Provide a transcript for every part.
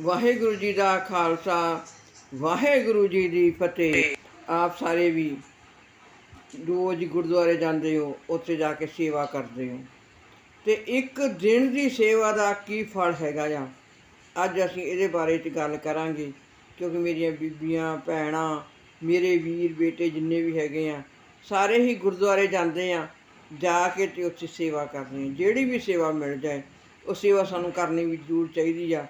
ਵਾਹਿਗੁਰੂ ਜੀ ਦਾ ਖਾਲਸਾ, ਵਾਹਿਗੁਰੂ ਜੀ ਦੀ ਫਤਿਹ। ਆਪ ਸਾਰੇ ਵੀ ਰੋਜ਼ ਗੁਰਦੁਆਰੇ ਜਾਂਦੇ ਹੋ, ਉੱਥੇ ਜਾ ਕੇ ਸੇਵਾ ਕਰਦੇ ਹੋ। ਤੇ ਇੱਕ ਦਿਨ ਦੀ ਸੇਵਾ ਦਾ ਕੀ ਫਲ ਹੈਗਾ ਆ? ਅੱਜ ਅਸੀਂ ਇਹਦੇ ਬਾਰੇ 'ਚ ਗੱਲ ਕਰਾਂਗੇ, ਕਿਉਂਕਿ ਮੇਰੀਆਂ ਬੀਬੀਆਂ, ਭੈਣਾਂ, ਮੇਰੇ ਵੀਰ, ਬੇਟੇ ਜਿੰਨੇ ਵੀ ਹੈਗੇ ਆ, ਸਾਰੇ ਹੀ ਗੁਰਦੁਆਰੇ ਜਾਂਦੇ ਆ, ਜਾ ਕੇ ਤੇ ਉੱਥੇ ਸੇਵਾ ਕਰਦੇ ਆ। ਜਿਹੜੀ ਵੀ ਸੇਵਾ ਮਿਲ ਜਾਏ, ਉਹ ਸੇਵਾ ਸਾਨੂੰ ਕਰਨੀ ਵੀ ਜ਼ਰੂਰ ਚਾਹੀਦੀ ਆ।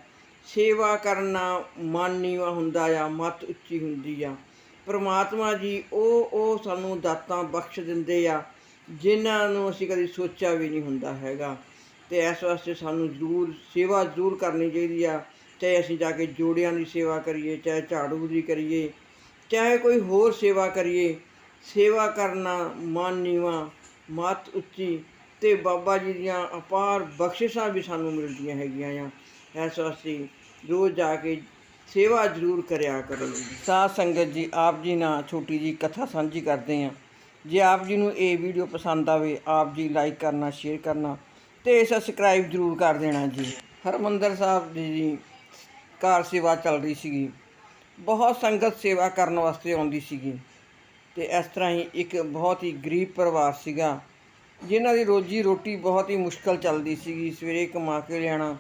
ਸੇਵਾ ਕਰਨਾ ਮਨ ਨੀਵਾ ਹੁੰਦਾ ਆ, ਮਤ ਉੱਚੀ ਹੁੰਦੀ ਆ। ਪ੍ਰਮਾਤਮਾ ਜੀ, ਉਹ ਉਹ ਸਾਨੂੰ ਦਾਤਾਂ ਬਖਸ਼ ਦਿੰਦੇ ਆ, ਜਿਨ੍ਹਾਂ ਨੂੰ ਅਸੀਂ ਕਦੀ ਸੋਚਿਆ ਵੀ ਨਹੀਂ ਹੁੰਦਾ ਹੈਗਾ। ਤੇ ਇਸ ਵਾਸਤੇ ਸਾਨੂੰ ਜ਼ਰੂਰ, ਸੇਵਾ ਜ਼ਰੂਰ ਕਰਨੀ ਚਾਹੀਦੀ ਆ। ਚਾਹੇ ਅਸੀਂ ਜਾ ਕੇ ਜੋੜਿਆਂ ਦੀ ਸੇਵਾ ਕਰੀਏ, ਚਾਹੇ ਝਾੜੂ ਦੀ ਕਰੀਏ, ਚਾਹੇ ਕੋਈ ਹੋਰ ਸੇਵਾ ਕਰੀਏ, ਸੇਵਾ ਕਰਨਾ ਮਨ ਨੀਵਾ, ਮਤ ਉੱਚੀ ਤੇ ਬਾਬਾ ਜੀ ਦੀਆਂ ਅਪਾਰ ਬਖਸ਼ਿਸ਼ਾਂ ਵੀ ਸਾਨੂੰ ਮਿਲਦੀਆਂ ਹੈਗੀਆਂ ਆ। ਇਸ ਵਾਸਤੇ ਰੋਜ਼ ਜਾ ਕੇ ਸੇਵਾ ਜ਼ਰੂਰ ਕਰਿਆ ਕਰੋ ਸਾਧ ਸੰਗਤ ਜੀ, ਆਪ ਜੀ ਨਾਲ ਛੋਟੀ ਜੀ ਕਥਾ ਸਾਂਝੀ ਕਰਦੇ ਆਂ ਜੇ ਆਪ ਜੀ ਨੂੰ ਇਹ ਵੀਡੀਓ ਪਸੰਦ ਆਵੇ, ਆਪ ਜੀ ਲਾਈਕ ਕਰਨਾ ਸ਼ੇਅਰ ਕਰਨਾ ਤੇ ਸਬਸਕ੍ਰਾਈਬ ਜ਼ਰੂਰ ਕਰ ਦੇਣਾ ਜੀ। ਹਰਮੰਦਰ ਸਾਹਿਬ ਜੀ ਦੀ ਕਾਰ ਸੇਵਾ ਚੱਲ ਰਹੀ ਸੀਗੀ। ਬਹੁਤ ਸੰਗਤ ਸੇਵਾ ਕਰਨ ਵਾਸਤੇ ਆਉਂਦੀ ਸੀਗੀ। ਤੇ ਇਸ ਤਰ੍ਹਾਂ ਹੀ ਇੱਕ ਬਹੁਤ ਹੀ ਗਰੀਬ ਪਰਿਵਾਰ ਸੀਗਾ, ਜਿਨ੍ਹਾਂ ਦੀ ਰੋਜੀ ਰੋਟੀ ਬਹੁਤ ਹੀ ਮੁਸ਼ਕਲ ਚੱਲਦੀ ਸੀਗੀ। ਸਵੇਰੇ ਕਮਾ ਕੇ ਲਿਆਣਾ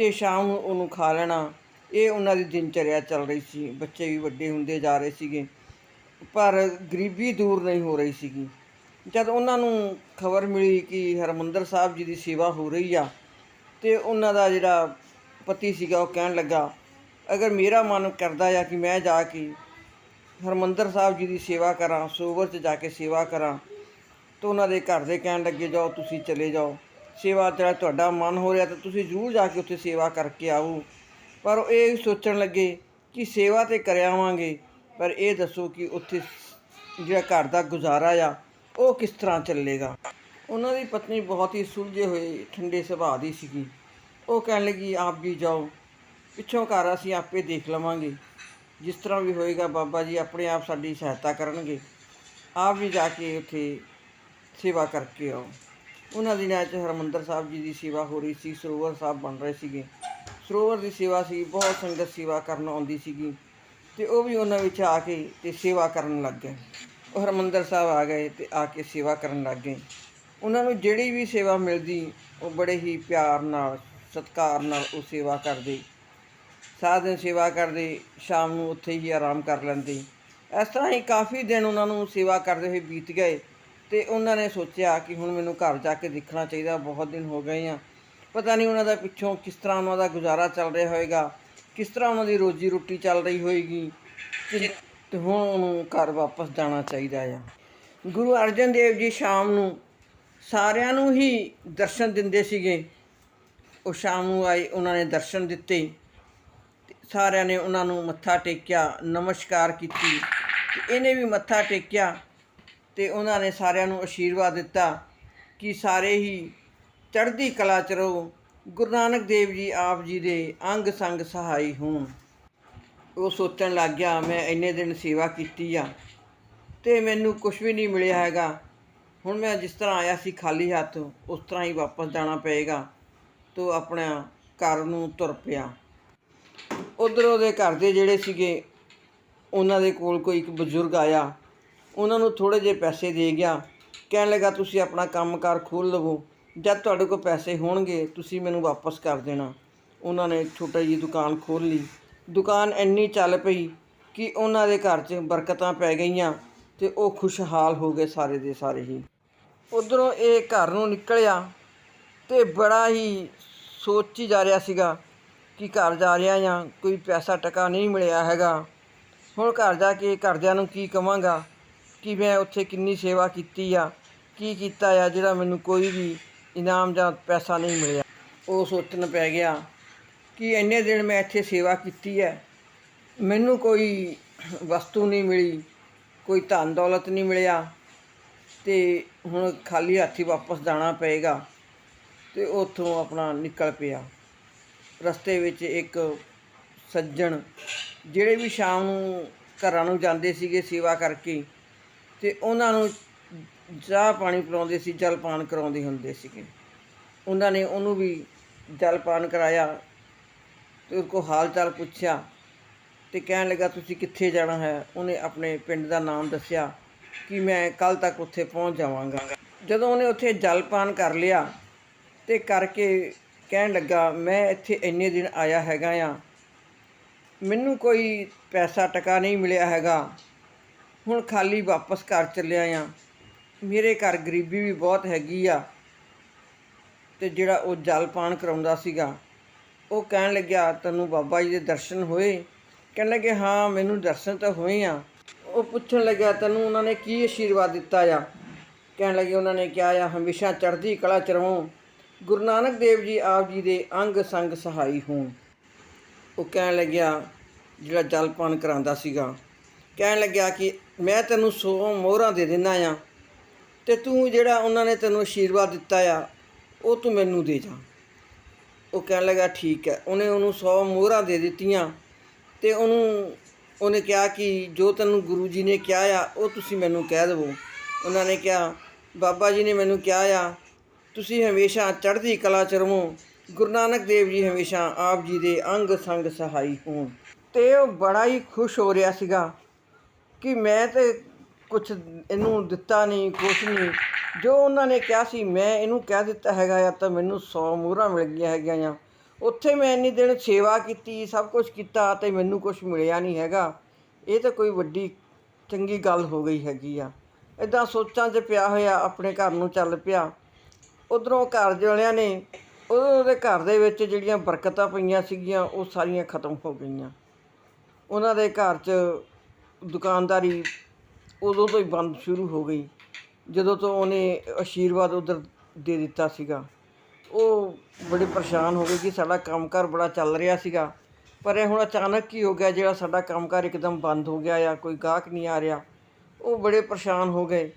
ਤੇ ਸ਼ਾਮ ਨੂੰ ਉਹਨੂੰ ਖਾ ਲੈਣਾ। ਇਹ ਉਹਨਾਂ ਦੀ ਦਿਨਚਰਿਆ ਚੱਲ ਰਹੀ ਸੀ। ਬੱਚੇ ਵੀ ਵੱਡੇ ਹੁੰਦੇ ਜਾ ਰਹੇ ਸੀਗੇ। ਪਰ ਗਰੀਬੀ ਦੂਰ ਨਹੀਂ ਹੋ ਰਹੀ ਸੀਗੀ। ਜਦ ਉਹਨਾਂ ਨੂੰ ਖਬਰ ਮਿਲੀ ਕਿ ਹਰਮੰਦਰ ਸਾਹਿਬ ਜੀ ਦੀ ਸੇਵਾ ਹੋ ਰਹੀ ਆ, ਤੇ ਉਹਨਾਂ ਦਾ ਜਿਹੜਾ ਪਤੀ ਸੀਗਾ ਉਹ ਕਹਿਣ ਲੱਗਾ, ਅਗਰ ਮੇਰਾ ਮਨ ਕਰਦਾ ਆ ਕਿ ਮੈਂ ਜਾ ਕੇ ਹਰਮੰਦਰ ਸਾਹਿਬ ਜੀ ਦੀ ਸੇਵਾ ਕਰਾਂ ਸਰੋਵਰ 'ਚ ਜਾ ਕੇ ਸੇਵਾ ਕਰਾਂ, ਤਾਂ ਉਹਨਾਂ ਦੇ ਘਰ ਦੇ ਕਹਿਣ ਲੱਗੇ, ਜਾਓ, ਤੁਸੀਂ ਚਲੇ ਜਾਓ। ਸੇਵਾ ਜਿਹੜਾ ਤੁਹਾਡਾ ਮਨ ਹੋ ਰਿਹਾ ਤਾਂ ਤੁਸੀਂ ਜ਼ਰੂਰ ਜਾ ਕੇ ਉੱਥੇ ਸੇਵਾ ਕਰਕੇ ਆਓ। ਪਰ ਉਹ ਇਹ ਸੋਚਣ ਲੱਗੇ ਕਿ ਸੇਵਾ ਤੇ ਕਰ ਆਵਾਂਗੇ, ਪਰ ਇਹ ਦੱਸੋ ਕਿ ਉੱਥੇ ਜਿਹੜਾ ਘਰ ਦਾ ਗੁਜ਼ਾਰਾ ਆ, ਉਹ ਕਿਸ ਤਰ੍ਹਾਂ ਚੱਲੇਗਾ? ਉਹਨਾਂ ਦੀ ਪਤਨੀ ਬਹੁਤ ਹੀ ਸੁਲਝੇ ਹੋਏ, ਠੰਡੇ ਸੁਭਾਅ ਦੀ ਸੀਗੀ। ਉਹ ਕਹਿਣ ਲੱਗੀ, ਆਪ ਜੀ ਜਾਓ। ਪਿੱਛੋਂ ਘਰ ਅਸੀਂ ਆਪੇ ਦੇਖ ਲਵਾਂਗੇ। ਜਿਸ ਤਰ੍ਹਾਂ ਵੀ ਹੋਏਗਾ, ਬਾਬਾ ਜੀ ਆਪਣੇ ਆਪ ਸਾਡੀ ਸਹਾਇਤਾ ਕਰਨਗੇ। ਆਪ ਵੀ ਜਾ ਕੇ ਉੱਥੇ ਸੇਵਾ ਕਰਕੇ ਆਓ। ਉਹਨਾਂ ਦਿਨਾਂ 'ਚ ਹਰਮੰਦਰ ਸਾਹਿਬ ਜੀ ਦੀ ਸੇਵਾ ਹੋ ਰਹੀ ਸੀ, ਸਰੋਵਰ ਸਾਹਿਬ ਬਣ ਰਹੇ ਸੀਗੇ। ਸਰੋਵਰ ਦੀ ਸੇਵਾ ਸੀ, ਬਹੁਤ ਸੰਗਤ ਸੇਵਾ ਕਰਨ ਆਉਂਦੀ ਸੀਗੀ ਤੇ ਉਹ ਵੀ ਉਹਨਾਂ ਵਿੱਚ ਆ ਕੇ ਤੇ ਸੇਵਾ ਕਰਨ ਲੱਗ ਗਏ। ਉਹ ਹਰਮੰਦਰ ਸਾਹਿਬ ਆ ਗਏ ਤੇ ਆ ਕੇ ਸੇਵਾ ਕਰਨ ਲੱਗ ਗਏ। ਉਹਨਾਂ ਨੂੰ ਜਿਹੜੀ ਵੀ ਸੇਵਾ ਮਿਲਦੀ, ਉਹ ਬੜੇ ਹੀ ਪਿਆਰ ਨਾਲ, ਸਤਿਕਾਰ ਨਾਲ ਉਹ ਸੇਵਾ ਕਰਦੇ। ਸਾਰਾ ਦਿਨ ਸੇਵਾ ਕਰਦੇ, ਸ਼ਾਮ ਨੂੰ ਉੱਥੇ ਹੀ ਆਰਾਮ ਕਰ ਲੈਂਦੇ। ਇਸ ਤਰ੍ਹਾਂ ਹੀ ਕਾਫੀ ਦਿਨ ਉਹਨਾਂ ਨੂੰ ਸੇਵਾ ਕਰਦੇ ਹੋਏ ਬੀਤ ਗਏ। ਤੇ ਉਹਨਾਂ ਨੇ ਸੋਚਿਆ ਕਿ ਹੁਣ ਮੈਨੂੰ ਘਰ ਜਾ ਕੇ ਦੇਖਣਾ ਚਾਹੀਦਾ, ਬਹੁਤ ਦਿਨ ਹੋ ਗਏ ਆ। ਪਤਾ ਨਹੀਂ ਉਹਨਾਂ ਦਾ ਪਿੱਛੋਂ ਕਿਸ ਤਰ੍ਹਾਂ ਉਹਨਾਂ ਦਾ ਗੁਜ਼ਾਰਾ ਚੱਲ ਰਿਹਾ ਹੋਵੇਗਾ ਕਿਸ ਤਰ੍ਹਾਂ ਉਹਨਾਂ ਦੀ ਰੋਜੀ ਰੋਟੀ ਚੱਲ ਰਹੀ ਹੋਏਗੀ ਤੇ ਹੁਣ ਉਹਨੂੰ ਘਰ ਵਾਪਸ ਜਾਣਾ ਚਾਹੀਦਾ ਆ। ਗੁਰੂ ਅਰਜਨ ਦੇਵ ਜੀ ਸ਼ਾਮ ਨੂੰ ਸਾਰਿਆਂ ਨੂੰ ਹੀ ਦਰਸ਼ਨ ਦਿੰਦੇ ਸੀਗੇ। ਉਹ ਸ਼ਾਮ ਨੂੰ ਆਏ, ਉਹਨਾਂ ਨੇ ਦਰਸ਼ਨ ਦਿੱਤੇ। ਤੇ ਸਾਰਿਆਂ ਨੇ ਉਹਨਾਂ ਨੂੰ ਮੱਥਾ ਟੇਕਿਆ, ਨਮਸਕਾਰ ਕੀਤੀ। ਤੇ ਇਹਨੇ ਵੀ ਮੱਥਾ ਟੇਕਿਆ। ਤੇ ਉਹਨਾਂ ਨੇ ਸਾਰਿਆਂ ਨੂੰ ਆਸ਼ੀਰਵਾਦ ਦਿੱਤਾ ਕਿ ਸਾਰੇ ਹੀ ਚੜ੍ਹਦੀ ਕਲਾ ਚ ਰਹੋ। ਗੁਰੂ ਨਾਨਕ ਦੇਵ ਜੀ ਆਪ ਜੀ ਦੇ ਅੰਗ ਸੰਗ ਸਹਾਈ ਹੋਣ। ਉਹ ਸੋਚਣ ਲੱਗ ਗਿਆ, ਮੈਂ ਇੰਨੇ ਦਿਨ ਸੇਵਾ ਕੀਤੀ ਆ ਤੇ ਮੈਨੂੰ ਕੁਝ ਵੀ ਨਹੀਂ ਮਿਲਿਆ ਹੈਗਾ। ਹੁਣ ਮੈਂ ਜਿਸ ਤਰ੍ਹਾਂ ਆਇਆ ਸੀ ਖਾਲੀ ਹੱਥ, ਉਸ ਤਰ੍ਹਾਂ ਹੀ ਵਾਪਸ ਜਾਣਾ ਪਏਗਾ। ਤੋ ਆਪਣਾ ਘਰ ਨੂੰ ਤੁਰ ਪਿਆ। ਉਧਰ ਉਹਦੇ ਘਰ ਦੇ ਜਿਹੜੇ ਸੀਗੇ, ਉਹਨਾਂ ਦੇ ਕੋਲ ਕੋਈ ਇੱਕ ਬਜ਼ੁਰਗ ਆਇਆ। ਉਹਨਾਂ ਨੂੰ ਥੋੜੇ ਜਿਹੇ ਪੈਸੇ ਦੇ ਗਿਆ। ਕਹਿਣ ਲੱਗਾ, ਤੁਸੀਂ ਆਪਣਾ ਕੰਮਕਾਰ ਖੋਲ੍ਹ ਲਵੋ। ਜਦ ਤੁਹਾਡੇ ਕੋਲ ਪੈਸੇ ਹੋਣਗੇ, ਤੁਸੀਂ ਮੈਨੂੰ ਵਾਪਸ ਕਰ ਦੇਣਾ। ਉਹਨਾਂ ਨੇ ਛੋਟੀ ਜਿਹੀ ਦੁਕਾਨ ਖੋਲ੍ਹ ਲਈ। ਦੁਕਾਨ ਇੰਨੀ ਚੱਲ ਪਈ ਕਿ ਉਹਨਾਂ ਦੇ ਘਰ 'ਚ ਬਰਕਤਾਂ ਪੈ ਗਈਆਂ ਤੇ ਉਹ ਖੁਸ਼ਹਾਲ ਹੋ ਗਏ ਸਾਰੇ ਦੇ ਸਾਰੇ ਹੀ। ਉਧਰੋਂ ਇਹ ਘਰ ਨੂੰ ਨਿਕਲਿਆ ਤੇ ਬੜਾ ਹੀ ਸੋਚੀ ਜਾ ਰਿਹਾ ਸੀਗਾ ਕਿ ਘਰ ਜਾ ਰਿਹਾ ਜਾਂ ਕੋਈ ਪੈਸਾ ਟਕਾ ਨਹੀਂ ਮਿਲਿਆ ਹੈਗਾ। ਹੁਣ ਘਰ ਜਾ ਕੇ ਘਰਦਿਆਂ ਨੂੰ ਕੀ ਕਵਾਂਗਾ? ਕਿ ਮੈਂ ਉੱਥੇ ਕਿੰਨੀ ਸੇਵਾ ਕੀਤੀ ਆ, ਕੀ ਕੀਤਾ ਆ, ਜਿਹੜਾ ਮੈਨੂੰ ਕੋਈ ਵੀ ਇਨਾਮ ਜਾਂ ਪੈਸਾ ਨਹੀਂ ਮਿਲਿਆ। ਉਹ ਸੋਚਣ ਪੈ ਗਿਆ ਕਿ ਇੰਨੇ ਦਿਨ ਮੈਂ ਇੱਥੇ ਸੇਵਾ ਕੀਤੀ ਹੈ, ਮੈਨੂੰ ਕੋਈ ਵਸਤੂ ਨਹੀਂ ਮਿਲੀ, ਕੋਈ ਧਨ ਦੌਲਤ ਨਹੀਂ ਮਿਲਿਆ, ਤੇ ਹੁਣ ਖਾਲੀ ਹੱਥੀ ਵਾਪਸ ਜਾਣਾ ਪਏਗਾ, ਤੇ ਉੱਥੋਂ ਆਪਣਾ ਨਿਕਲ ਪਿਆ। ਰਸਤੇ ਵਿੱਚ ਇੱਕ ਸੱਜਣ, ਜਿਹੜੇ ਵੀ ਸ਼ਾਮ ਨੂੰ ਘਰਾਂ ਨੂੰ ਜਾਂਦੇ ਸੀਗੇ ਸੇਵਾ ਕਰਕੇ ਤੇ ਉਹਨਾਂ ਨੂੰ ਚਾਹ ਪਾਣੀ ਪਿਲਾਉਂਦੇ ਸੀ ਜਲਪਾਨ ਕਰਾਉਂਦੇ ਹੁੰਦੇ ਸੀਗੇ। ਉਹਨਾਂ ਨੇ ਉਹਨੂੰ ਵੀ ਜਲ ਪਾਨ ਕਰਾਇਆ ਤੇ ਉਸ ਕੋ ਹਾਲ ਚਾਲ ਪੁੱਛਿਆ ਤੇ ਕਹਿਣ ਲੱਗਾ, ਤੁਸੀਂ ਕਿੱਥੇ ਜਾਣਾ ਹੈ? ਉਹਨੇ ਆਪਣੇ ਪਿੰਡ ਦਾ ਨਾਮ ਦੱਸਿਆ ਕਿ ਮੈਂ ਕੱਲ ਤੱਕ ਉੱਥੇ ਪਹੁੰਚ ਜਾਵਾਂਗਾ। ਜਦੋਂ ਉਹਨੇ ਉੱਥੇ ਜਲਪਾਨ ਕਰ ਲਿਆ ਤੇ ਕਰਕੇ ਕਹਿਣ ਲੱਗਾ, ਮੈਂ ਇੱਥੇ ਇੰਨੇ ਦਿਨ ਆਇਆ ਹੈਗਾ ਆ। ਮੈਨੂੰ ਕੋਈ ਪੈਸਾ ਟਕਾ ਨਹੀਂ ਮਿਲਿਆ ਹੈਗਾ। ਹੁਣ ਖਾਲੀ ਵਾਪਸ ਘਰ ਚੱਲਿਆ ਆ। ਮੇਰੇ ਘਰ ਗਰੀਬੀ ਵੀ ਬਹੁਤ ਹੈਗੀ ਆ। ਤੇ ਜਿਹੜਾ ਉਹ ਜਲ ਜਲਪਾਨ ਕਰਾਉਂਦਾ ਸੀਗਾ, ਉਹ ਕਹਿਣ ਲੱਗਿਆ, ਤੈਨੂੰ ਬਾਬਾ ਜੀ ਦੇ ਦਰਸ਼ਨ ਹੋਏ? ਕਹਿਣ ਲੱਗੇ, ਹਾਂ, ਮੈਨੂੰ ਦਰਸ਼ਨ ਤਾਂ ਹੋਏ ਆ। ਉਹ ਪੁੱਛਣ ਲੱਗਿਆ, ਤੈਨੂੰ ਉਹਨਾਂ ਨੇ ਕੀ ਆਸ਼ੀਰਵਾਦ ਦਿੱਤਾ ਆ? ਕਹਿਣ ਲੱਗੇ, ਉਹਨਾਂ ਨੇ ਕਿਹਾ ਆ, ਹਮੇਸ਼ਾ ਚੜ੍ਹਦੀ ਕਲਾ ਚ ਰਹੋ। ਗੁਰੂ ਨਾਨਕ ਦੇਵ ਜੀ ਆਪ ਜੀ ਦੇ ਅੰਗ ਸੰਗ ਸਹਾਈ ਹੋਣ। ਉਹ ਕਹਿਣ ਲੱਗਿਆ, ਜਿਹੜਾ ਜਲਪਾਨ ਕਰਾਂਦਾ ਸੀਗਾ ਕਹਿਣ ਲੱਗਿਆ ਕਿ ਮੈਂ ਤੈਨੂੰ 100 ਮੋਹਰਾਂ ਦੇ ਦਿੰਦਾ ਆ ਤੇ ਤੂੰ ਜਿਹੜਾ ਉਹਨਾਂ ਨੇ ਤੈਨੂੰ ਆਸ਼ੀਰਵਾਦ ਦਿੱਤਾ ਆ, ਉਹ ਤੂੰ ਮੈਨੂੰ ਦੇ ਜਾ। ਉਹ ਕਹਿਣ ਲੱਗਾ, ਠੀਕ ਹੈ। ਉਹਨੇ ਉਹਨੂੰ 100 ਮੋਹਰਾਂ ਦੇ ਦਿੱਤੀਆਂ ਤੇ ਉਹਨੂੰ, ਉਹਨੇ ਕਿਹਾ ਕਿ ਜੋ ਤੈਨੂੰ ਗੁਰੂ ਜੀ ਨੇ ਕਿਹਾ ਆ, ਉਹ ਤੁਸੀਂ ਮੈਨੂੰ ਕਹਿ ਦੇਵੋ। ਉਹਨਾਂ ਨੇ ਕਿਹਾ, ਬਾਬਾ ਜੀ ਨੇ ਮੈਨੂੰ ਕਿਹਾ ਆ, ਤੁਸੀਂ ਹਮੇਸ਼ਾ ਚੜ੍ਹਦੀ ਕਲਾ ਚ ਰਹੋ। ਗੁਰੂ ਨਾਨਕ ਦੇਵ ਜੀ ਹਮੇਸ਼ਾ ਆਪ ਜੀ ਦੇ ਅੰਗ ਸੰਗ ਸਹਾਈ ਹੋਣ। ਤੇ ਉਹ ਬੜਾ ਹੀ ਖੁਸ਼ ਹੋ ਰਿਹਾ ਸੀਗਾ। ਕਿ ਮੈਂ ਤੇ ਕੁਛ ਇਹਨੂੰ ਦਿੱਤਾ ਨਹੀਂ, ਕੁਛ ਨਹੀਂ। ਜੋ ਉਹਨਾਂ ਨੇ ਕਿਹਾ ਸੀ, ਮੈਂ ਇਹਨੂੰ ਕਹਿ ਦਿੱਤਾ ਹੈਗਾ ਆ, ਤਾਂ ਮੈਨੂੰ 100 ਮੋਹਰਾਂ ਮਿਲ ਗਈਆਂ ਹੈਗੀਆਂ ਆ। ਉੱਥੇ ਮੈਂ ਇੰਨੀ ਦਿਨ ਸੇਵਾ ਕੀਤੀ, ਸਭ ਕੁਝ ਕੀਤਾ ਤੇ ਮੈਨੂੰ ਕੁਝ ਮਿਲਿਆ ਨਹੀਂ ਹੈਗਾ। ਇਹ ਤਾਂ ਕੋਈ ਵੱਡੀ, ਚੰਗੀ ਗੱਲ ਹੋ ਗਈ ਹੈਗੀ ਆ। ਇਦਾਂ ਸੋਚਾਂ 'ਚ ਪਿਆ ਹੋਇਆ, ਆਪਣੇ ਘਰ ਨੂੰ ਚੱਲ ਪਿਆ। ਉਧਰੋਂ ਘਰ ਦੇ ਵਾਲਿਆਂ ਨੇ ਉਹ- ਉਹਦੇ ਘਰ ਦੇ ਵਿੱਚ ਜਿਹੜੀਆਂ ਬਰਕਤਾਂ ਪਈਆਂ ਸੀਗੀਆਂ, ਉਹ ਸਾਰੀਆਂ ਖਤਮ ਹੋ ਗਈਆਂ। ਉਹਨਾਂ ਦੇ ਘਰ 'ਚ ਦੁਕਾਨਦਾਰੀ ਉਦੋਂ ਤੋਂ ਹੀ ਬੰਦ ਸ਼ੁਰੂ ਹੋ ਗਈ। ਜਦੋਂ ਤੋਂ ਉਹਨੇ ਆਸ਼ੀਰਵਾਦ ਉੱਧਰ ਦੇ ਦਿੱਤਾ ਸੀਗਾ। ਉਹ ਬੜੇ ਪਰੇਸ਼ਾਨ ਹੋ ਗਏ ਕਿ ਸਾਡਾ ਕੰਮਕਾਰ ਬੜਾ ਚੱਲ ਰਿਹਾ ਸੀਗਾ। ਪਰ ਇਹ ਹੁਣ ਅਚਾਨਕ ਕੀ ਹੋ ਗਿਆ? ਜਿਹੜਾ ਸਾਡਾ ਕੰਮਕਾਰ ਇੱਕਦਮ ਬੰਦ ਹੋ ਗਿਆ ਜਾਂ ਕੋਈ ਗਾਹਕ ਨਹੀਂ ਆ ਰਿਹਾ, ਉਹ ਬੜੇ ਪਰੇਸ਼ਾਨ ਹੋ ਗਏ।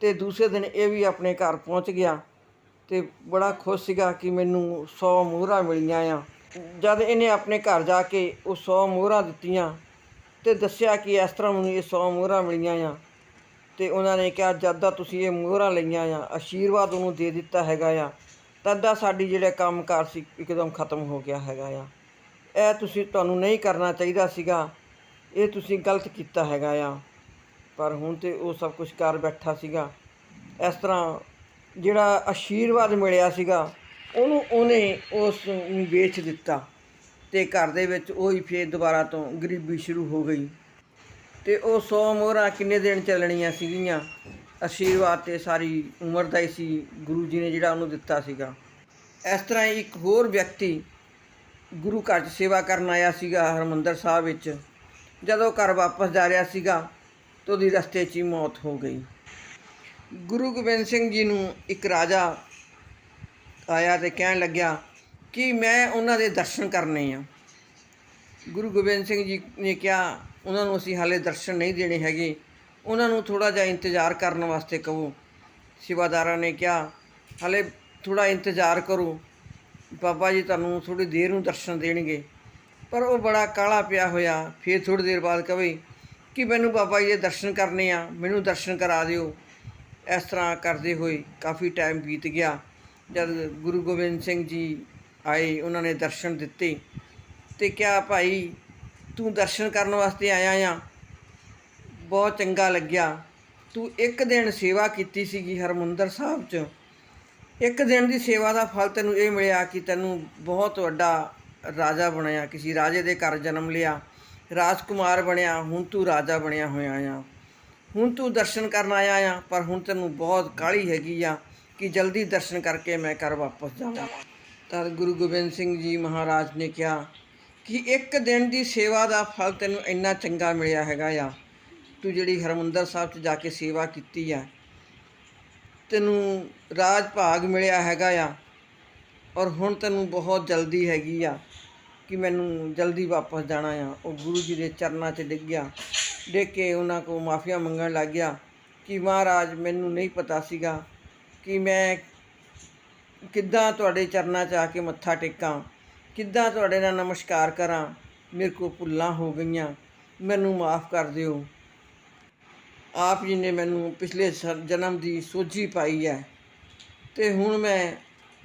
ਤੇ ਦੂਸਰੇ ਦਿਨ ਇਹ ਵੀ ਆਪਣੇ ਘਰ ਪਹੁੰਚ ਗਿਆ ਤੇ ਬੜਾ ਖੁਸ਼ ਸੀਗਾ ਕਿ ਮੈਨੂੰ 100 ਮੋਹਰਾਂ ਮਿਲੀਆਂ ਆ। ਜਦ ਇਹਨੇ ਆਪਣੇ ਘਰ ਜਾ ਕੇ ਉਹ 100 ਮੋਹਰਾਂ ਦਿੱਤੀਆਂ ਤੇ ਦੱਸਿਆ ਕਿ ਇਸ ਤਰ੍ਹਾਂ ਮੈਨੂੰ ਇਹ 100 ਮੋਹਰਾਂ ਮਿਲੀਆਂ ਆ ਤੇ ਉਹਨਾਂ ਨੇ ਕਿਹਾ, ਜਦ ਦਾ ਤੁਸੀਂ ਇਹ ਮੋਹਰਾਂ ਲਈਆਂ ਆ ਆਸ਼ੀਰਵਾਦ ਉਹਨੂੰ ਦੇ ਦਿੱਤਾ ਹੈਗਾ ਆ, ਤਦਾਂ ਸਾਡੀ ਜਿਹੜਾ ਕੰਮਕਾਰ ਸੀ ਇੱਕਦਮ ਖਤਮ ਹੋ ਗਿਆ ਹੈਗਾ ਆ। ਇਹ ਤੁਸੀਂ ਤੁਹਾਨੂੰ ਨਹੀਂ ਕਰਨਾ ਚਾਹੀਦਾ ਸੀਗਾ, ਇਹ ਤੁਸੀਂ ਗਲਤ ਕੀਤਾ ਹੈਗਾ ਆ। ਪਰ ਹੁਣ ਤੇ ਉਹ ਸਭ ਕੁਝ ਕਰ ਬੈਠਾ ਸੀਗਾ। ਇਸ ਤਰ੍ਹਾਂ ਜਿਹੜਾ ਆਸ਼ੀਰਵਾਦ ਮਿਲਿਆ ਸੀਗਾ, ਉਹਨੂੰ ਉਹਨੇ ਉਸ ਨੂੰ ਵੇਚ ਦਿੱਤਾ। ਤੇ ਘਰ ਦੇ ਵਿੱਚ ਉਹੀ ਫੇਰ ਦੁਬਾਰਾ ਤੋਂ ਗਰੀਬੀ ਸ਼ੁਰੂ ਹੋ ਗਈ। ਤੇ ਉਹ 100 ਮੋਹਰਾਂ ਕਿੰਨੇ ਦਿਨ ਚੱਲਣੀਆਂ ਸੀਗੀਆਂ? ਆਸ਼ੀਰਵਾਦ ਤੇ ਸਾਰੀ ਉਮਰ ਦਾ ਹੀ ਸੀ, ਗੁਰੂ ਜੀ ਨੇ ਜਿਹੜਾ ਉਹਨੂੰ ਦਿੱਤਾ ਸੀਗਾ। ਇਸ ਤਰ੍ਹਾਂ ਹੀ ਇੱਕ ਹੋਰ ਵਿਅਕਤੀ ਗੁਰੂ ਘਰ 'ਚ ਸੇਵਾ ਕਰਨ ਆਇਆ ਸੀਗਾ ਹਰਮੰਦਰ ਸਾਹਿਬ ਵਿੱਚ। ਜਦੋਂ ਘਰ ਵਾਪਸ ਜਾ ਰਿਹਾ ਸੀਗਾ ਤਾਂ ਉਹਦੀ ਰਸਤੇ 'ਚ ਹੀ ਮੌਤ ਹੋ ਗਈ। ਗੁਰੂ ਗੋਬਿੰਦ ਸਿੰਘ ਜੀ ਨੂੰ ਇੱਕ ਰਾਜਾ ਆਇਆ ਤੇ ਕਹਿਣ ਲੱਗਿਆ ਕਿ ਮੈਂ ਉਹਨਾਂ ਦੇ ਦਰਸ਼ਨ ਕਰਨੇ ਆ। ਗੁਰੂ ਗੋਬਿੰਦ ਸਿੰਘ ਜੀ ਨੇ ਕਿਹਾ, ਉਹਨਾਂ ਨੂੰ ਅਸੀਂ ਹਾਲੇ ਦਰਸ਼ਨ ਨਹੀਂ ਦੇਣੇ ਹੈਗੇ। ਉਹਨਾਂ ਨੂੰ ਥੋੜਾ ਜਿਹਾ ਇੰਤਜ਼ਾਰ ਕਰਨ ਵਾਸਤੇ ਕਹੋ। ਸਿਵਾਦਾਰਾਂ ਨੇ ਕਿਹਾ, ਹਾਲੇ ਥੋੜਾ ਇੰਤਜ਼ਾਰ ਕਰੋ। ਬਾਬਾ ਜੀ ਤੁਹਾਨੂੰ ਥੋੜੀ ਦੇਰ ਨੂੰ ਦਰਸ਼ਨ ਦੇਣਗੇ। ਪਰ ਉਹ ਬੜਾ ਕਾਲਾ ਪਿਆ ਹੋਇਆ। ਫਿਰ ਥੋੜੀ ਦੇਰ ਬਾਅਦ ਕਵੇ ਕਿ ਮੈਨੂੰ ਬਾਬਾ ਜੀ ਦੇ ਦਰਸ਼ਨ ਕਰਨੇ ਆ, ਮੈਨੂੰ ਦਰਸ਼ਨ ਕਰਾ ਦਿਓ। ਇਸ ਤਰ੍ਹਾਂ ਕਰਦੇ ਹੋਏ ਕਾਫੀ ਟਾਈਮ ਬੀਤ ਗਿਆ। ਜਦ ਗੁਰੂ ਗੋਬਿੰਦ ਸਿੰਘ ਜੀ ਆਏ, ਉਹਨਾਂ ਨੇ ਦਰਸ਼ਨ ਦਿੱਤੇ। ਤੇ ਕਿਹਾ, ਭਾਈ, ਤੂੰ ਦਰਸ਼ਨ ਕਰਨ ਵਾਸਤੇ ਆਇਆ ਆ। ਬਹੁਤ ਚੰਗਾ ਲੱਗਿਆ। ਤੂੰ ਇੱਕ ਦਿਨ ਸੇਵਾ ਕੀਤੀ ਸੀਗੀ ਹਰਮੰਦਰ ਸਾਹਿਬ 'ਚ। ਇੱਕ ਦਿਨ ਦੀ ਸੇਵਾ ਦਾ ਫਲ ਤੈਨੂੰ ਇਹ ਮਿਲਿਆ ਕਿ ਤੈਨੂੰ ਬਹੁਤ ਵੱਡਾ ਰਾਜਾ ਬਣਿਆ, ਕਿਸੇ ਰਾਜੇ ਦੇ ਘਰ ਜਨਮ ਲਿਆ। ਰਾਜਕੁਮਾਰ ਬਣਿਆ, ਹੁਣ ਤੂੰ ਰਾਜਾ ਬਣਿਆ ਹੋਇਆ ਆ। ਹੁਣ ਤੂੰ ਦਰਸ਼ਨ ਕਰਨ ਆਇਆ ਆ, ਪਰ ਹੁਣ ਤੈਨੂੰ ਬਹੁਤ ਕਾਹਲੀ ਹੈਗੀ ਆ ਕਿ ਜਲਦੀ ਦਰਸ਼ਨ ਕਰਕੇ ਮੈਂ ਘਰ ਵਾਪਸ ਜਾਵਾਂ। ਤਦ ਗੁਰੂ ਗੋਬਿੰਦ ਸਿੰਘ ਜੀ ਮਹਾਰਾਜ ਨੇ ਕਿਹਾ ਕਿ ਇੱਕ ਦਿਨ ਦੀ ਸੇਵਾ ਦਾ ਫਲ ਤੈਨੂੰ ਇੰਨਾ ਚੰਗਾ ਮਿਲਿਆ ਹੈਗਾ ਆ। ਤੂੰ ਜਿਹੜੀ ਹਰਮੰਦਰ ਸਾਹਿਬ 'ਚ ਜਾ ਕੇ ਸੇਵਾ ਕੀਤੀ ਆ, ਤੈਨੂੰ ਰਾਜ ਭਾਗ ਮਿਲਿਆ ਹੈਗਾ ਆ ਔਰ ਹੁਣ ਤੈਨੂੰ ਬਹੁਤ ਜਲਦੀ ਹੈਗੀ ਆ ਕਿ ਮੈਨੂੰ ਜਲਦੀ ਵਾਪਸ ਜਾਣਾ ਆ। ਉਹ ਗੁਰੂ ਜੀ ਦੇ ਚਰਨਾਂ 'ਚ ਡਿੱਗ ਗਿਆ। ਡਿੱਗ ਕੇ ਉਹਨਾਂ ਕੋ ਮਾਫੀਆ ਮੰਗਣ ਲੱਗ ਗਿਆ ਕਿ ਮਹਾਰਾਜ, ਮੈਨੂੰ ਨਹੀਂ ਪਤਾ ਸੀਗਾ ਕਿ ਮੈਂ ਕਿੱਦਾਂ ਤੁਹਾਡੇ ਚਰਨਾਂ 'ਚ ਆ ਕੇ ਮੱਥਾ ਟੇਕਾਂ? ਕਿੱਦਾਂ ਤੁਹਾਡੇ ਨਾਲ ਨਮਸਕਾਰ ਕਰਾਂ? ਮੇਰੇ ਕੋ ਭੁੱਲਾਂ ਹੋ ਗਈਆਂ। ਮੈਨੂੰ ਮਾਫ ਕਰ ਦਿਓ। ਆਪ ਜੀ ਨੇ ਮੈਨੂੰ ਪਿਛਲੇ ਸ- ਜਨਮ ਦੀ ਸੋਝੀ ਪਾਈ ਹੈ। ਤੇ ਹੁਣ ਮੈਂ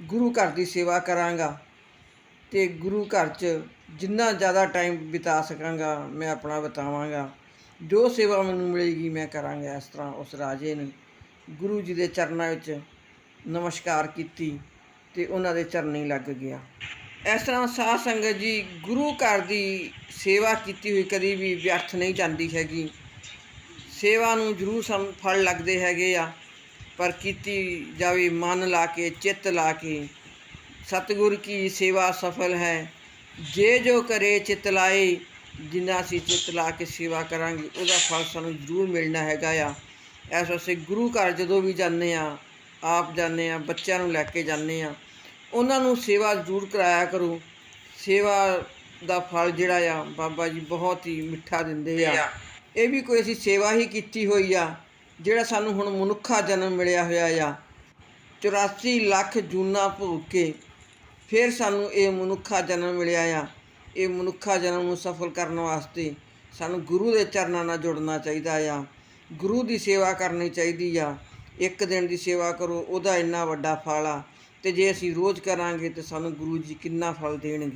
ਗੁਰੂ ਘਰ ਦੀ ਸੇਵਾ ਕਰਾਂਗਾ। ਤੇ ਗੁਰੂ ਘਰ 'ਚ ਜਿੰਨਾ ਜ਼ਿਆਦਾ ਟਾਈਮ ਬਿਤਾ ਸਕਾਂਗਾ, ਮੈਂ ਆਪਣਾ ਬਿਤਾਵਾਂਗਾ। ਜੋ ਸੇਵਾ ਮੈਨੂੰ ਮਿਲੇਗੀ, ਮੈਂ ਕਰਾਂਗਾ ਇਸ ਤਰ੍ਹਾਂ ਉਸ ਰਾਜੇ ਨੇ। ਗੁਰੂ ਜੀ ਦੇ ਚਰਨਾਂ ਵਿੱਚ ਨਮਸਕਾਰ ਕੀਤੀ ਤੇ ਉਹਨਾਂ ਦੇ ਚਰਨੀ ਲੱਗ ਗਿਆ। ਇਸ ਤਰ੍ਹਾਂ ਸਾਧ ਸੰਗਤ ਜੀ ਗੁਰੂ ਘਰ ਦੀ ਸੇਵਾ ਕੀਤੀ ਹੋਈ ਕਦੀ ਵੀ ਵਿਅਰਥ ਨਹੀਂ ਜਾਂਦੀ ਹੈਗੀ। ਸੇਵਾ ਨੂੰ ਜ਼ਰੂਰ ਸਮ ਫਲ ਲੱਗਦੇ ਹੈਗੇ ਆ, ਪਰ ਕੀਤੀ ਜਾਵੇ ਮਨ ਲਾ ਕੇ, ਚਿੱਤ ਲਾ ਕੇ, ਸਤਿਗੁਰ ਕੀ ਸੇਵਾ ਸਫਲ ਹੈ। ਜੇ ਜੋ ਕਰੇ ਚਿੱਤ ਲਾਏ, ਜਿੰਨਾ ਅਸੀਂ ਚਿੱਤ ਲਾ ਕੇ ਸੇਵਾ ਕਰਾਂਗੇ, ਉਹਦਾ ਫਲ ਸਾਨੂੰ ਜ਼ਰੂਰ ਮਿਲਣਾ ਹੈਗਾ ਆ। ਇਸ ਵਾਸਤੇ ਗੁਰੂ ਘਰ ਜਦੋਂ ਵੀ ਜਾਂਦੇ ਆ ਆਪ ਜਾਂਦੇ ਆ ਬੱਚਿਆਂ ਨੂੰ ਲੈ ਕੇ ਜਾਂਦੇ ਆ ਉਹਨਾਂ ਨੂੰ ਸੇਵਾ ਜ਼ਰੂਰ ਕਰਾਇਆ ਕਰੋ। ਸੇਵਾ ਦਾ ਫਲ ਜਿਹੜਾ ਆ ਬਾਬਾ ਜੀ ਬਹੁਤ ਹੀ ਮਿੱਠਾ ਦਿੰਦੇ ਆ। ਇਹ ਵੀ ਕੋਈ ਅਸੀਂ ਸੇਵਾ ਹੀ ਕੀਤੀ ਹੋਈ ਆ ਜਿਹੜਾ ਸਾਨੂੰ ਹੁਣ ਮਨੁੱਖਾ ਜਨਮ ਮਿਲਿਆ ਹੋਇਆ ਆ। 84 ਲੱਖ ਜੂਨਾ ਭੋਗ ਕੇ ਫਿਰ ਸਾਨੂੰ ਇਹ ਮਨੁੱਖਾ ਜਨਮ ਮਿਲਿਆ ਆ। ਇਹ ਮਨੁੱਖਾ ਜਨਮ ਨੂੰ ਸਫਲ ਕਰਨ ਵਾਸਤੇ ਸਾਨੂੰ ਗੁਰੂ ਦੇ ਚਰਨਾਂ ਨਾਲ ਜੁੜਨਾ ਚਾਹੀਦਾ ਆ। ਗੁਰੂ ਦੀ ਸੇਵਾ ਕਰਨੀ ਚਾਹੀਦੀ ਆ। ਇੱਕ ਦਿਨ ਦੀ ਸੇਵਾ ਕਰੋ, ਉਹਦਾ ਇੰਨਾ ਵੱਡਾ ਫਲ ਆ। ਤੇ ਜੇ ਅਸੀਂ ਰੋਜ਼ ਕਰਾਂਗੇ ਤੇ ਸਾਨੂੰ ਗੁਰੂ ਜੀ ਕਿੰਨਾ ਫਲ ਦੇਣਗੇ।